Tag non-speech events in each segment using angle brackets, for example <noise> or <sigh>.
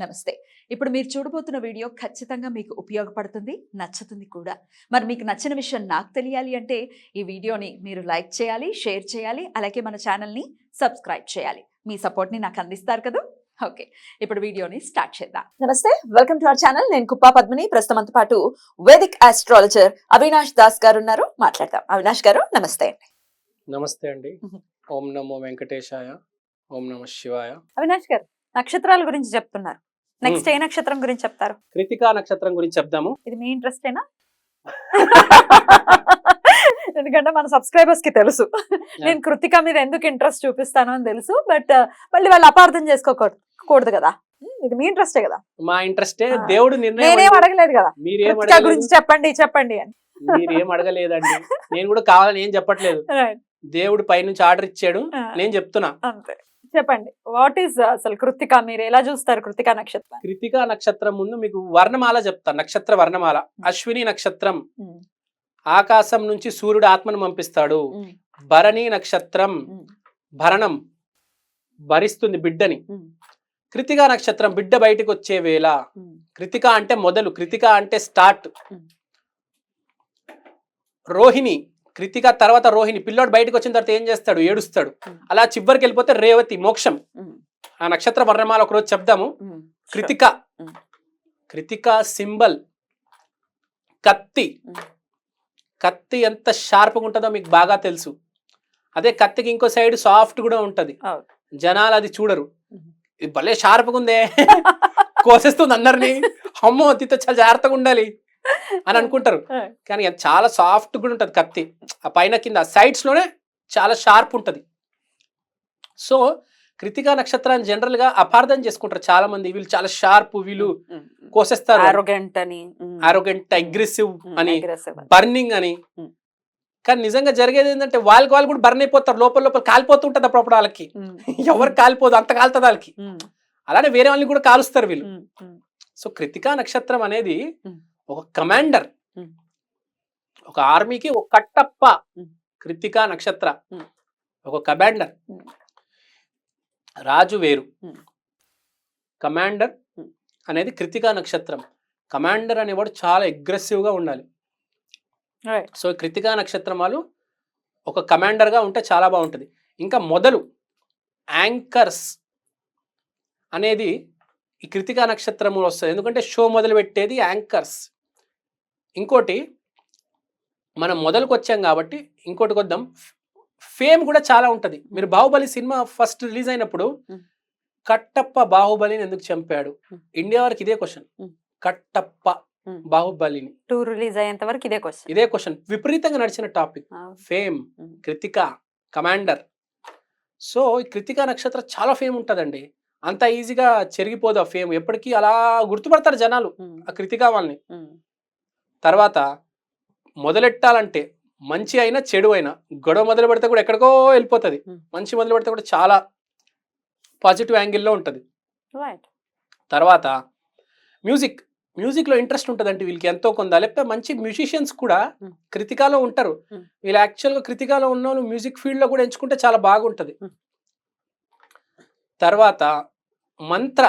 నమస్తే. ఇప్పుడు మీరు చూడబోతున్న వీడియో ఖచ్చితంగా మీకు ఉపయోగపడుతుంది నచ్చుతుంది కూడా. మరి మీకు నచ్చిన విషయం నాకు తెలియాలి అంటే ఈ వీడియోని మీరు లైక్ చేయాలి షేర్ చేయాలి అలాగే మన ఛానల్ని సబ్స్క్రైబ్ చేయాలి. మీ సపోర్ట్ని నాకు అందిస్తారు కదా? ఓకే. ఇప్పుడు వీడియోని స్టార్ట్ చేద్దాం. నమస్తే వెల్కమ్ టు అవర్ ఛానల్. నేను కుప్పా పద్మిని. ప్రస్తుతంతో పాటు వేదిక్ ఆస్ట్రాలజర్ అవినాష్ దాస్ గారు ఉన్నారు. మాట్లాడదాం. అవినాష్ గారు నమస్తే అండి. నమస్తే అండి. ఓం నమో వెంకటేశాయ. ఓం నమ శివాయ. అవినాష్ గారు నక్షత్రాల గురించి చెప్తున్నారు. నెక్స్ట్ ఏ నక్షత్రం గురించి చెప్తారు? కృతికా నక్షత్రం గురించి చెప్దాము. ఇది మీ ఇంట్రెస్టేనా <laughs> ఎందుకంటే మన సబ్స్క్రైబర్స్కి తెలుసు. నేను కృతిక మీద ఎందుకు ఇంట్రెస్ట్ చూపిస్తాను అని తెలుసు బట్ మళ్ళీ వాళ్ళు అపార్థం చేసుకోకూడదు కూడదు కదా. ఉమ్, ఇది మీ ఇంట్రెస్టే కదా. మా ఇంట్రెస్టే. దేవుడు నేనేం అండి. అడగలేదు కదా. మీరేం కృతిక గురించి చెప్పండి చెప్పండి అని. మీరేం అడగలేదండి. నేను కూడా కావాలని ఏం చెప్పట్లేదు. <laughs> దేవుడు పైనుంచి ఆర్డర్ ఇచ్చాడు. నేను చెప్తున్నా. అంతే. చెప్పండి. వాట్ ఈస్ అసలు కృతిక? మీరు ఎలా చూస్తారు కృతిక నక్షత్రం? కృతికా నక్షత్రం ముందు మీకు వర్ణమాల చెప్తా. నక్షత్ర వర్ణమాల. అశ్విని నక్షత్రం. ఆకాశం నుంచి సూర్యుడు ఆత్మను పంపిస్తాడు. భరణి నక్షత్రం. భరణం భరిస్తుంది బిడ్డని. కృతికా నక్షత్రం బిడ్డ బయటికి వచ్చే వేళ కృతిక అంటే మొదలు. కృతిక అంటే స్టార్ట్. రోహిణి కృతిక తర్వాత రోహిణి పిల్లోడు బయటకు వచ్చిన తర్వాత ఏం చేస్తాడు? ఏడుస్తాడు. అలా చివరికి వెళ్ళిపోతే రేవతి మోక్షం. ఆ నక్షత్ర వర్ణమాల ఒకరోజు చెప్దాము. కృతిక. కృతిక సింబల్. కత్తి. కత్తి ఎంత షార్ప్గా ఉంటుందో మీకు బాగా తెలుసు. అదే కత్తికి ఇంకో సైడ్ సాఫ్ట్ కూడా ఉంటది. జనాలు అది చూడరు. ఇది భలే షార్ప్గా ఉందే. <laughs> కోసేస్తుంది అందరినీ. అమ్మో తితో చాలా జాగ్రత్తగా ఉండాలి. అని <laughs> అనుకుంటారు. కానీ అది చాలా సాఫ్ట్ కూడా ఉంటుంది కత్తి. ఆ పైన కింద సైడ్స్లోనే చాలా షార్ప్ ఉంటుంది. సో కృతికా నక్షత్రాన్ని జనరల్గా అపార్థం చేసుకుంటారు చాలా మంది వీళ్ళు చాలా షార్ప్ వీళ్ళు. కోసేస్తారు. Arrogant అని ఆరోగెంట్ అగ్రెసివ్ అని. బర్నింగ్ అని. కానీ నిజంగా జరిగేది ఏంటంటే వాళ్ళకి వాళ్ళు కూడా బర్న్ అయిపోతారు. లోపల లోపల కాలిపోతూ ఉంటుంది అప్పుడు వాళ్ళకి. <laughs> ఎవరు కాలిపోదు అంత కాలుతుంది వాళ్ళకి. అలానే వేరే వాళ్ళని కూడా కాలుస్తారు వీళ్ళు. సో కృతికా నక్షత్రం అనేది. ఒక కమాండర్. ఒక ఆర్మీకి ఒక కట్టప్ప. కృతికా నక్షత్ర. ఒక కమాండర్. రాజు వేరు. కమాండర్. అనేది కృతికా నక్షత్రం కమాండర్ అనేవాడు చాలా aggressive గా ఉండాలి. సో కృతికా నక్షత్రం వాళ్ళు ఒక కమాండర్గా ఉంటే చాలా బాగుంటుంది ఇంకా మొదలు యాంకర్స్ అనేది ఈ కృతికా నక్షత్రం వస్తుంది ఎందుకంటే షో మొదలు పెట్టేది యాంకర్స్ ఇంకోటి మనం మొదలుకు వచ్చాం కాబట్టి ఇంకోటి కొద్దాం. ఫేమ్ కూడా చాలా ఉంటుంది. మీరు బాహుబలి సినిమా ఫస్ట్ రిలీజ్ అయినప్పుడు. కట్టప్ప బాహుబలిని ఎందుకు చంపాడు. ఇండియా వరకు ఇదే క్వశ్చన్. కట్టప్ప. బాహుబలిని. టూ రిలీజ్ అయ్యేంత వరకు ఇదే క్వశ్చన్. ఇదే క్వశ్చన్. విపరీతంగా నడిచిన topic. Fame. Krittika commander. So ఈ కృతిక నక్షత్రం చాలా ఫేమ్ ఉంటుందండి. అంత ఈజీగా చెరిగిపోదు ఆ ఫేమ్. ఎప్పటికీ అలా గుర్తుపడతారు జనాలు ఆ కృతిక వాళ్ళని. తర్వాత మొదలెట్టాలంటే మంచి అయినా చెడు అయినా గొడవ మొదలు పెడితే కూడా ఎక్కడికో వెళ్ళిపోతుంది. మంచి మొదలు పెడితే కూడా చాలా పాజిటివ్ యాంగిల్లో ఉంటుంది తర్వాత మ్యూజిక్ మ్యూజిక్లో ఇంట్రెస్ట్ ఉంటుందంటే వీళ్ళకి ఎంతో కొంత లేకపోతే మంచి మ్యూజిషియన్స్ కూడా. కృతికాలో ఉంటారు. వీళ్ళు యాక్చువల్గా కృతికాలో ఉన్న వాళ్ళు మ్యూజిక్ ఫీల్డ్లో కూడా ఎంచుకుంటే చాలా బాగుంటుంది. తర్వాత మంత్ర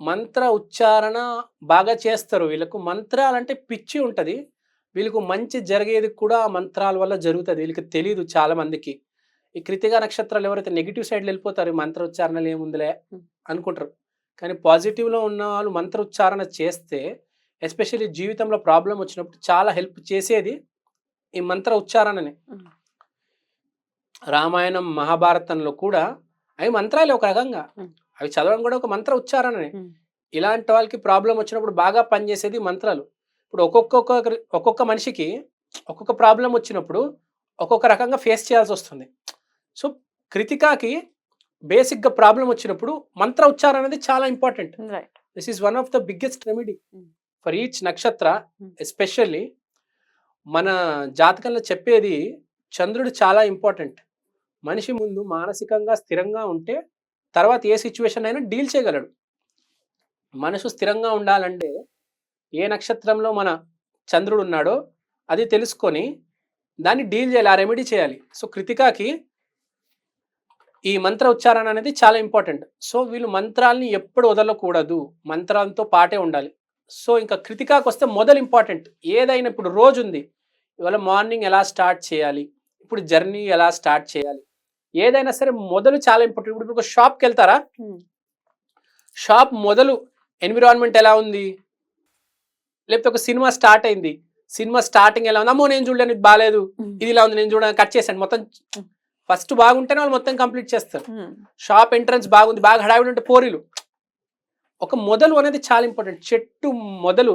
మంత్ర ఉచ్చారణ బాగా చేస్తారు వీళ్ళకు మంత్రాలంటే పిచ్చి ఉంటుంది వీళ్ళకు మంచి జరిగేది కూడా ఆ మంత్రాల వల్ల జరుగుతుంది వీళ్ళకి తెలియదు చాలా మందికి ఈ కృతిగా నక్షత్రాలు ఎవరైతే నెగిటివ్ సైడ్లో వెళ్ళిపోతారు ఈ మంత్ర ఉచ్చారణలు ఏముందిలే. అనుకుంటారు కానీ పాజిటివ్లో ఉన్న వాళ్ళు మంత్ర ఉచ్చారణ చేస్తే ఎస్పెషల్లీ జీవితంలో ప్రాబ్లం వచ్చినప్పుడు చాలా హెల్ప్ చేసేది ఈ మంత్ర ఉచ్చారణనే. రామాయణం మహాభారతంలో కూడా అవి మంత్రాలే ఒక రకంగా. అవి చదవడం కూడా ఒక మంత్ర ఉచ్చారణనే. ఇలాంటి వాళ్ళకి ప్రాబ్లం వచ్చినప్పుడు బాగా పనిచేసేది మంత్రాలు ఇప్పుడు ఒక్కొక్క ఒక్కొక్క మనిషికి ఒక్కొక్క ప్రాబ్లం వచ్చినప్పుడు ఒక్కొక్క రకంగా ఫేస్ చేయాల్సి వస్తుంది సో కృతికాకి బేసిక్గా ప్రాబ్లం వచ్చినప్పుడు మంత్ర ఉచ్చారణ అనేది చాలా important right this is one of the biggest remedy. For each nakshatra. Especially మన జాతకంలో చెప్పేది చంద్రుడు చాలా ఇంపార్టెంట్ మనిషి ముందు మానసికంగా స్థిరంగా ఉంటే తర్వాత ఏ సిచ్యువేషన్ అయినా డీల్ చేయగలడు. మనసు స్థిరంగా ఉండాలంటే ఏ నక్షత్రంలో మన చంద్రుడు ఉన్నాడో అది తెలుసుకొని దాన్ని డీల్ చేయాలి ఆ రెమెడీ చేయాలి. సో కృతికాకి ఈ మంత్ర ఉచ్చారణ అనేది చాలా ఇంపార్టెంట్ సో వీళ్ళు మంత్రాలని ఎప్పుడు వదలకూడదు. మంత్రాలతో పాటే ఉండాలి. సో ఇంకా కృతికాకి వస్తే మొదలు ఇంపార్టెంట్ ఏదైనా ఇప్పుడు రోజు ఉంది ఇవాళ మార్నింగ్ ఎలా స్టార్ట్ చేయాలి? ఇప్పుడు జర్నీ ఎలా స్టార్ట్ చేయాలి? ఏదైనా సరే మొదలు చాలా ఇంపార్టెంట్ ఇప్పుడు ఒక షాప్కి వెళ్తారా. షాప్ మొదలు ఎన్విరాన్మెంట్ ఎలా ఉంది? లేకపోతే ఒక సినిమా స్టార్ట్ అయింది. సినిమా స్టార్టింగ్ ఎలా ఉంది? అమ్మో నేను చూడలేదు ఇది బాగాలేదు ఇది ఇలా ఉంది నేను చూడడానికి కట్ చేశాను. మొత్తం ఫస్ట్ బాగుంటేనే వాళ్ళు మొత్తం కంప్లీట్ చేస్తారు. షాప్ ఎంట్రన్స్ బాగుంది బాగా హడావిడి ఉంటే పోరీలు. ఒక మొదలు అనేది చాలా ఇంపార్టెంట్ చెట్టు మొదలు.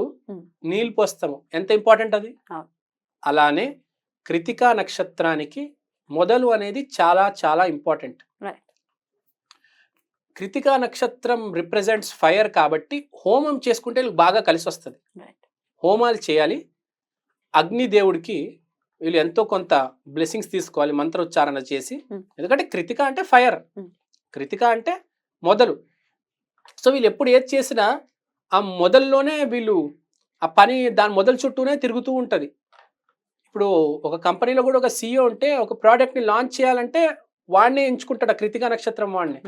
నీళ్ళు పోస్తాము. ఎంత ఇంపార్టెంట్ అది. అలానే కృతికా నక్షత్రానికి మొదలు అనేది చాలా చాలా ఇంపార్టెంట్. కృతికా నక్షత్రం రిప్రజెంట్స్ ఫైర్ కాబట్టి హోమం చేసుకుంటే వీళ్ళకి బాగా కలిసి వస్తుంది. హోమాలు చేయాలి అగ్నిదేవుడికి వీళ్ళు ఎంతో కొంత బ్లెస్సింగ్స్ తీసుకోవాలి మంత్రోచ్చారణ చేసి Hmm. ఎందుకంటే కృతిక అంటే ఫైర్ Hmm. కృతిక అంటే మొదలు సో వీళ్ళు ఎప్పుడు ఏది చేసినా ఆ మొదల్లోనే వీళ్ళు ఆ పని దాని మొదలు చుట్టూనే తిరుగుతూ ఉంటుంది ఇప్పుడు ఒక కంపెనీలో కూడా ఒక సీఈఓ ఉంటే ఒక ప్రోడక్ట్ని లాంచ్ చేయాలంటే వాడినే ఎంచుకుంటాడు ఆ కృతికా నక్షత్రం వాడిని.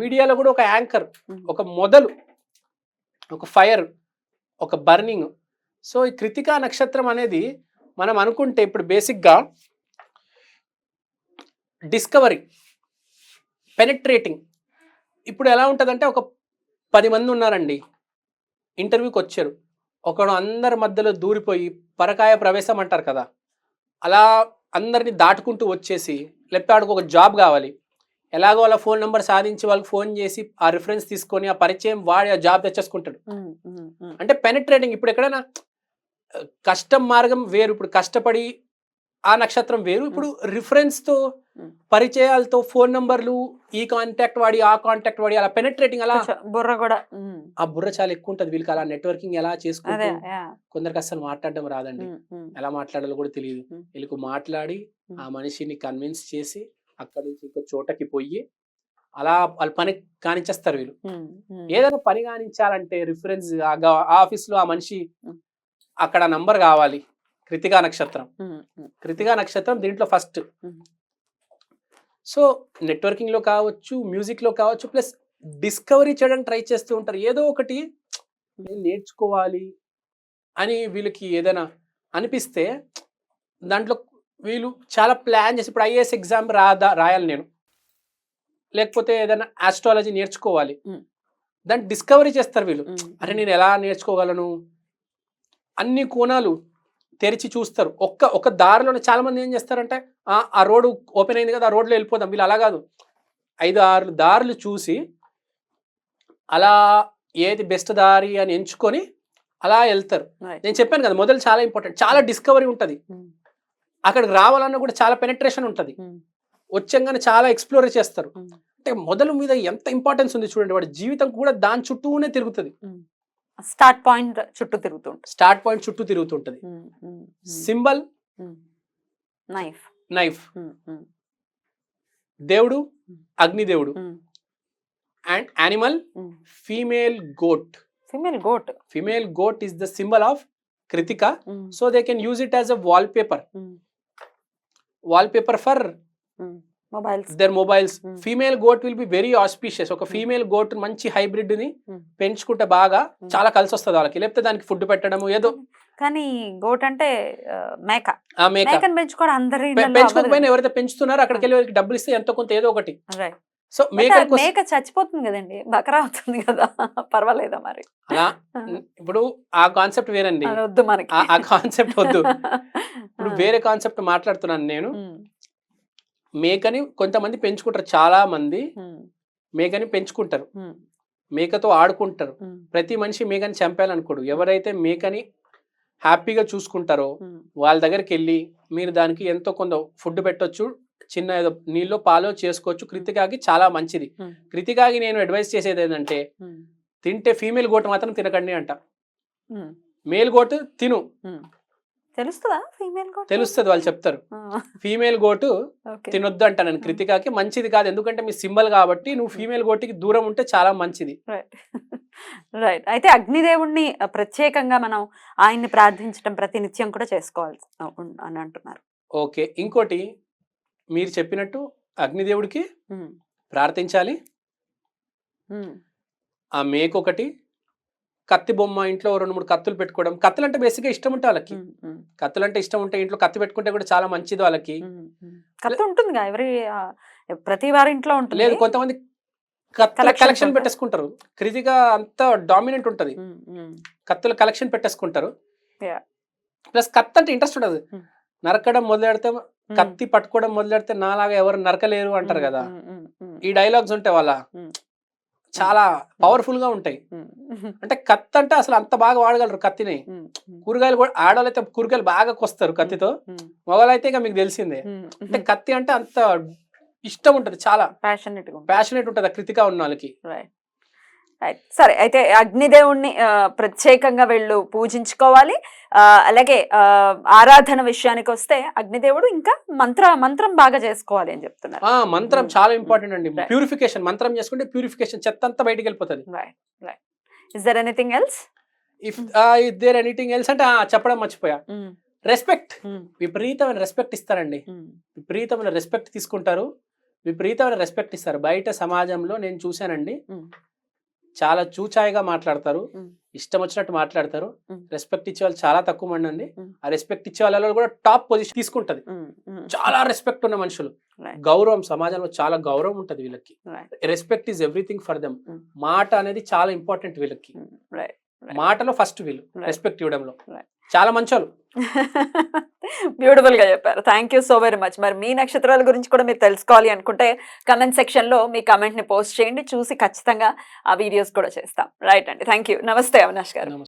మీడియాలో కూడా ఒక యాంకర్ ఒక మొదలు ఒక ఫైర్ ఒక బర్నింగ్. సో ఈ కృతికా నక్షత్రం అనేది మనం అనుకుంటే ఇప్పుడు బేసిక్గా డిస్కవరీ పెనట్రేటింగ్. ఇప్పుడు ఎలా ఉంటుందంటే ఒక పది మంది ఉన్నారండి. ఇంటర్వ్యూకి వచ్చారు ఒకడు అందరి మధ్యలో దూరిపోయి పరకాయ ప్రవేశం అంటారు కదా. అలా అందరిని దాటుకుంటూ వచ్చేసి లేకపోతే ఆడికి ఒక జాబ్ కావాలి. ఎలాగో వాళ్ళ ఫోన్ నెంబర్ సాధించి వాళ్ళకి ఫోన్ చేసి ఆ రిఫరెన్స్ తీసుకొని ఆ పరిచయం వాడి ఆ జాబ్ తెచ్చేసుకుంటాడు. అంటే పెనట్రేటింగ్ ఇప్పుడు ఎక్కడైనా కష్టం మార్గం వేరు ఇప్పుడు కష్టపడి ఆ నక్షత్రం వేరు ఇప్పుడు రిఫరెన్స్తో Mm. పరిచయాలతో ఫోన్ నంబర్లు ఈ కాంటాక్ట్ వాడి ఆ కాంటాక్ట్ వాడి అలా పెనట్రేటింగ్ అలా బుర్ర కూడా. ఆ బుర్ర చాలా ఎక్కువ ఉంటుంది వీళ్ళకి అలా నెట్వర్కింగ్ ఎలా చేసుకుంటూ. కొందరికి అసలు మాట్లాడడం రాదండి ఎలా మాట్లాడాలో కూడా తెలియదు. వీళ్ళకి మాట్లాడి. ఆ మనిషిని కన్విన్స్ చేసి అక్కడి నుంచి ఇంకో చోటకి పోయి అలా వాళ్ళ పని కానిచ్చేస్తారు వీళ్ళు. ఏదైనా పని కానించాలంటే రిఫరెన్స్ ఆఫీస్లో ఆ మనిషి. అక్కడ నంబర్ కావాలి కృతికా నక్షత్రం కృతికా నక్షత్రం దీంట్లో ఫస్ట్. సో నెట్వర్కింగ్లో కావచ్చు మ్యూజిక్లో కావచ్చు ప్లస్ డిస్కవరీ చేయడానికి ట్రై చేస్తూ ఉంటారు. ఏదో ఒకటి నేను నేర్చుకోవాలి అని వీళ్ళకి ఏదైనా అనిపిస్తే దాంట్లో వీళ్ళు చాలా ప్లాన్ చేసి ఇప్పుడు ఐఏఎస్ ఎగ్జామ్ రాదా రాయాలి నేను. లేకపోతే ఏదైనా ఆస్ట్రాలజీ నేర్చుకోవాలి. దాన్ని డిస్కవరీ చేస్తారు వీళ్ళు. అరే నేను ఎలా నేర్చుకోగలను? అన్ని కోణాలు తెరిచి చూస్తారు. ఒక్క ఒక దారిలోనే చాలా మంది ఏం చేస్తారంటే "ఆ, ఆ రోడ్డు ఓపెన్ అయింది కదా ఆ రోడ్లో వెళ్ళిపోదాం. వీళ్ళు అలా కాదు. ఐదు ఆరు దారులు చూసి అలా ఏది బెస్ట్ దారి అని ఎంచుకొని అలా వెళ్తారు. నేను చెప్పాను కదా మొదలు చాలా ఇంపార్టెంట్. చాలా డిస్కవరీ ఉంటుంది. ఉమ్, అక్కడికి రావాలన్నా కూడా చాలా పెనట్రేషన్ ఉంటుంది. ఉమ్, వచ్చంగానే చాలా ఎక్స్ప్లోర్ చేస్తారు. అంటే మొదలు మీద ఎంత ఇంపార్టెన్స్ ఉంది చూడండి వాడి జీవితం కూడా దాని చుట్టూనే తిరుగుతుంది. స్టార్ట్ పాయింట్ చుట్టూ తిరుగుతుంటుంది. స్టార్ట్ పాయింట్ చుట్టూ తిరుగుతుంటుంది. సింబల్. నైఫ్. నైఫ్. దేవుడు. అగ్నిదేవుడు ఉమ్, and animal. Female goat. Female goat. Female goat is the symbol of Krittika. So they can use it as a wallpaper wallpaper for their mobiles Hmm. Female goat will be very auspicious ఒక female goat మంచి హైబ్రిడ్ని Hmm. పెంచుకుంటే బాగా Hmm. చాలా కలిసి వస్తుంది వాళ్ళకి. లేకపోతే దానికి ఫుడ్ పెట్టడము ఏదో. కానీ గోట్ అంటే మేక. మేకను పెంచుకోవడం అందరి పెంచుకోకపోయినా ఎవరైతే పెంచుతున్నారో అక్కడికి వెళ్ళి వాళ్ళకి డబ్బులు ఇస్తే ఎంతో కొంత ఏదో ఒకటి. సో మేక మేక చచ్చిపోతుంది కదండి. బకరా అవుతుంది కదా. పర్వాలేదా మరి? అలా ఇప్పుడు ఆ కాన్సెప్ట్ వేరండి. వద్దు మనకి. ఆ- కాన్సెప్ట్ వద్దు. <laughs> ఇప్పుడు వేరే కాన్సెప్ట్ మాట్లాడుతున్నాను నేను. మేకని కొంతమంది పెంచుకుంటారు చాలా మంది మేకని పెంచుకుంటారు. మేకతో ఆడుకుంటారు. ప్రతి మనిషి మేకని చంపేయాలనుకోడు ఎవరైతే మేకని హ్యాపీగా చూసుకుంటారో వాళ్ళ దగ్గరికి వెళ్ళి మీరు దానికి ఎంతో కొంత ఫుడ్ పెట్టొచ్చు చిన్న ఏదో నీళ్ళు పాలో చేసుకోవచ్చు. కృతికాకి చాలా మంచిది. ఉమ్, కృతికాకి నేను అడ్వైస్ చేసేది ఏంటంటే తింటే ఫీమేల్ గోట్ మాత్రం తినకండి అంట. మేల్ గోట్ తిను. తెలుస్తుందా ఫీమేల్ గోట్ తెలుస్తుంది వాళ్ళు చెప్తారు. ఫీమేల్ గోటు తినొద్దు అంట నేను కృతికాకి. మంచిది కాదు ఎందుకంటే మీ సింబల్ కాబట్టి నువ్వు ఫీమేల్ గోటికి దూరం ఉంటే చాలా మంచిది. రైట్ <laughs> అయితే అగ్నిదేవుణ్ణి ప్రత్యేకంగా మనం ఆయన్ని ప్రార్థించడం ప్రతి నిత్యం కూడా చేసుకోవాలి అని అంటున్నారు. ఓకే. ఇంకోటి మీరు చెప్పినట్టు అగ్నిదేవుడికి ప్రార్థించాలి. ఆ మేకు ఒకటి కత్తి బొమ్మ ఇంట్లో రెండు మూడు కత్తులు పెట్టుకోవడం. కత్తులు అంటే బేసిక్గా ఇష్టం ఉంటే వాళ్ళకి కత్తులు అంటే ఇష్టం ఉంటే ఇంట్లో కత్తి పెట్టుకుంటే కూడా చాలా మంచిది వాళ్ళకి. కత్తి ఎవరి ఆ, ప్రతి వారి ఇంట్లో ఉంటుంది. లేదు కొంతమంది కత్తుల కలెక్షన్. పెట్టేసుకుంటారు. కృతిగా అంత డామినెంట్ ఉంటది. కత్తుల కలెక్షన్ పెట్టేసుకుంటారు. ప్లస్ కత్తి అంటే ఇంట్రెస్ట్ ఉండదు. నరకడం మొదలెడితే కత్తి పట్టుకోవడం మొదలెడితే నాలాగా ఎవరు నరకలేరు అంటారు కదా. ఈ డైలాగ్స్ ఉంటాయి వాళ్ళ. చాలా పవర్ఫుల్గా ఉంటాయి. అంటే కత్తి అంటే అసలు అంత బాగా వాడగలరు కత్తిని. కూరగాయలు కూడా ఆడవాళ్ళు అయితే కూరగాయలు బాగా కొస్తారు కత్తితో. మగవాళ్ళు అయితే ఇక మీకు తెలిసిందే. అంటే కత్తి అంటే అంత ఇష్టం ఉంటది చాలా. ఉంటుంది. ప్యాషనేట్ ఉంటది ఆ కృతిక ఉన్న వాళ్ళకి. సరే అయితే అగ్నిదేవుణ్ణి ప్రత్యేకంగా వీళ్ళు పూజించుకోవాలి. అలాగే ఆరాధన విషయానికి వస్తే అగ్నిదేవుడు ఇంకా మంత్ర మంత్రం బాగా చేసుకోవాలి అని చెప్తున్నారు. మంత్రం. చాలా ఇంపార్టెంట్ అండి. ప్యూరిఫికేషన్ మంత్రం చేసుకుంటే ప్యూరిఫికేషన్ చెత్త అంతా బయటికి వెళ్ళిపోతుంది. Is there anything else if there anything else అంటే చెప్పడం మర్చిపోయా. రెస్పెక్ట్ విపరీతమైన రెస్పెక్ట్ ఇస్తారండి. విపరీతమైన రెస్పెక్ట్ తీసుకుంటారు. విపరీతమైన రెస్పెక్ట్ ఇస్తారు. బయట సమాజంలో నేను చూశానండి. చాలా చూచాయిగా మాట్లాడతారు. ఇష్టం వచ్చినట్టు మాట్లాడతారు. రెస్పెక్ట్ ఇచ్చే వాళ్ళు చాలా తక్కువ మంది అండి. ఆ రెస్పెక్ట్ ఇచ్చే వాళ్ళలో కూడా టాప్ పొజిషన్ తీసుకుంటది చాలా రెస్పెక్ట్ ఉన్న మనుషులు. గౌరవం సమాజంలో చాలా గౌరవం ఉంటది వీళ్ళకి. Respect is everything for them. మాట అనేది చాలా ఇంపార్టెంట్ వీళ్ళకి. మాటలో ఫస్ట్ వీళ్ళు. రెస్పెక్ట్ ఇవ్వడంలో. చాలా మంచోళ్ళు <laughs> బ్యూటిఫుల్గా చెప్పారు. Thank you so very much మరి మీ నక్షత్రాల గురించి కూడా మీరు తెలుసుకోవాలి అనుకుంటే కమెంట్ సెక్షన్లో మీ కమెంట్ని పోస్ట్ చేయండి. చూసి ఖచ్చితంగా ఆ వీడియోస్ కూడా చేస్తాం. రైట్ అండి. థ్యాంక్ యూ నమస్తే అవినాష్ గారు.